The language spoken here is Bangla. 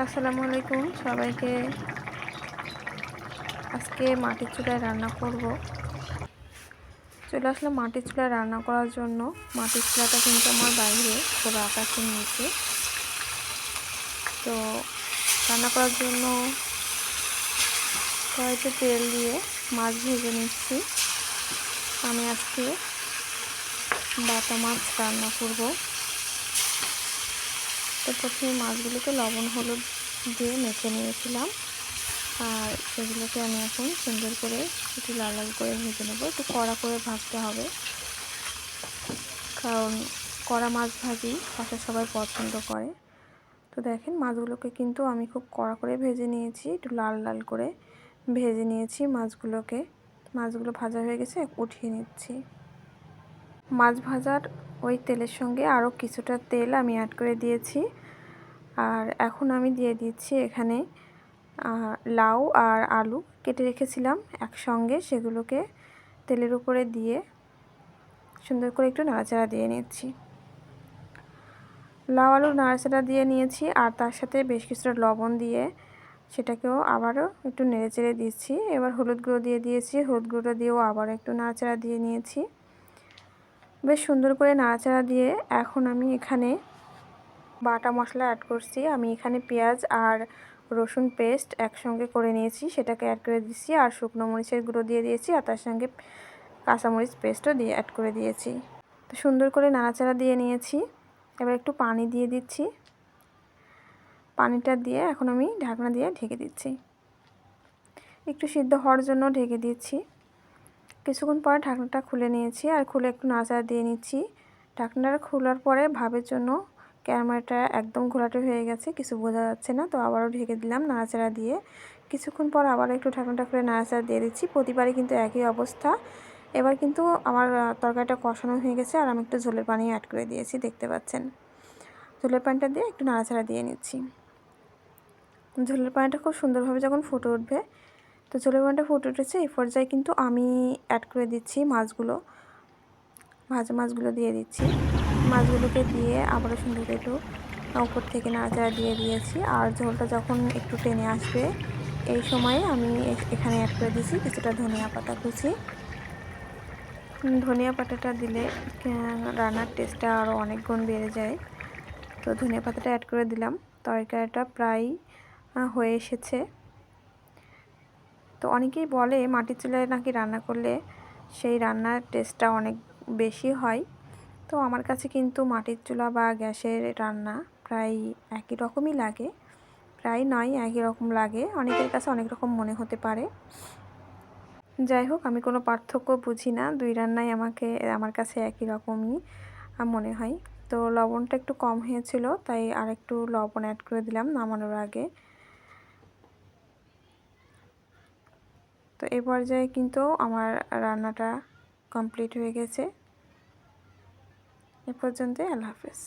আসসালামু আলাইকুম। সবাইকে আজকে মাটির চুলায় রান্না করব। চলে আসলাম মাটির চুলায় রান্না করার জন্য। মাটির চুলাটা কিন্তু আমার বাইরে খোলা আকাশের নিচে। তো রান্না করার জন্য কড়াইতে তেল দিয়ে মাছ ভেজে নিচ্ছি। আমি আজকে বাটা মাছ রান্না করব। তো প্রথমে মাছগুলোকে লবণ, হলুদ দিয়ে মেখে নিয়েছিলাম। আর সেগুলোকে আমি এখন সুন্দর করে একটু লাল লাল করে ভেজে নেব। একটু কড়া করে ভাজতে হবে। কারণ কড়া মাছ ভাজি পাশে সবাই পছন্দ করে। তো দেখেন মাছগুলোকে কিন্তু আমি খুব কড়া করে ভেজে নিয়েছি। একটু লাল লাল করে ভেজে নিয়েছি মাছগুলোকে। মাছগুলো ভাজা হয়ে গেছে, উঠিয়ে নিচ্ছি। মাছ ভাজার ওই তেলের সঙ্গে আরও কিছুটা তেল আমি অ্যাড করে দিয়েছি। আর এখন আমি দিয়ে দিচ্ছি এখানে লাউ আর আলু কেটে রেখেছিলাম একসঙ্গে সেগুলোকে তেলের উপরে দিয়ে সুন্দর করে একটু নাড়াচাড়া দিয়ে নিচ্ছি। লাউ আলু নাড়াচাড়া দিয়ে নিয়েছি আর তার সাথে বেশ কিছুটা লবণ দিয়ে সেটাকেও আবারও একটু নেড়ে চেড়ে দিচ্ছি। এবার হলুদ গুঁড়ো দিয়ে দিয়েছি, হলুদ গুঁড়োটা দিয়েও আবার একটু নাড়াচাড়া দিয়ে নিয়েছি। বেশ সুন্দর করে নাড়াচাড়া দিয়ে এখন আমি এখানে বাটা মশলা অ্যাড করছি। আমি এখানে পেঁয়াজ আর রসুন পেস্ট একসঙ্গে করে নিয়েছি, সেটাকে অ্যাড করে দিচ্ছি আর শুকনো মরিচের গুঁড়ো দিয়ে দিয়েছি আর তার সঙ্গে কাঁচামরিচ পেস্টও দিয়ে অ্যাড করে দিয়েছি। তো সুন্দর করে নাড়াচাড়া দিয়ে নিয়েছি। এবার একটু পানি দিয়ে দিচ্ছি। পানিটা দিয়ে এখন আমি ঢাকনা দিয়ে ঢেকে দিচ্ছি। একটু সিদ্ধ হওয়ার জন্য ঢেকে দিচ্ছি। কিছুক্ষণ পরে ঢাকনাটা খুলে নিয়েছি আর খুলে একটু নাচাড়া দিয়ে নিচ্ছি। ঢাকনাটা খোলার পরে ভাবের জন্য ক্যামেরাটা একদম ঘোলাটে হয়ে গেছে, কিছু বোঝা যাচ্ছে না, তো আবারও ঢেকে দিলাম নাড়াচাড়া দিয়ে। কিছুক্ষণ পর আবার একটু ঢাকনাটা খুলে নাড়াচাড়া দিয়ে দিচ্ছি, প্রতিবারই কিন্তু একই অবস্থা। এবার কিন্তু আমার তরকারিটা কষানো হয়ে গেছে আর আমি একটু ঝোলের পানি অ্যাড করে দিয়েছি, দেখতে পাচ্ছেন। ঝোলের পানিটা দিয়ে একটু নাড়াচাড়া দিয়ে নিচ্ছি। ঝোলের পানিটা খুব সুন্দরভাবে যখন ফুটে উঠবে তো ঝোলের পানিটা ফুটে উঠেছে এই পর্যায়ে কিন্তু আমি অ্যাড করে দিচ্ছি মাছগুলো। ভাজা মাছগুলো দিয়ে দিচ্ছি। মাছগুলোকে দিয়ে আবারও সুন্দর একটু উপর থেকে নাড়াচাড়া দিয়ে দিয়েছি। আর ঝোলটা যখন একটু টেনে আসবে, এই সময়ে আমি এখানে অ্যাড করে দিয়েছি কিছুটা ধনিয়া পাতা কুচি। ধনিয়া পাতাটা দিলে রান্নার টেস্টটা আরও অনেক গুণ বেড়ে যায়। তো ধনিয়া পাতাটা অ্যাড করে দিলাম। তরকারিটা প্রায় হয়ে এসেছে। তো অনেকেই বলে মাটির চুলায় নাকি রান্না করলে সেই রান্নার টেস্টটা অনেক বেশি হয়। তো আমার কাছে কিন্তু মাটির চুলা বা গ্যাসের রান্না প্রায় একই রকমই লাগে। প্রায় নয়, একই রকম লাগে। অনেকের কাছে অনেক রকম মনে হতে পারে। যাই হোক, আমি কোনো পার্থক্য বুঝি না। দুই রান্নাই আমাকে, আমার কাছে একই রকমই মনে হয়। তো লবণটা একটু কম হয়েছিল, তাই আর একটু লবণ অ্যাড করে দিলাম নামানোর আগে। তো এ পর্যায়ে কিন্তু আমার রান্নাটা কমপ্লিট হয়ে গেছে। এ পর্যন্তই আল্লাহ হাফেজ।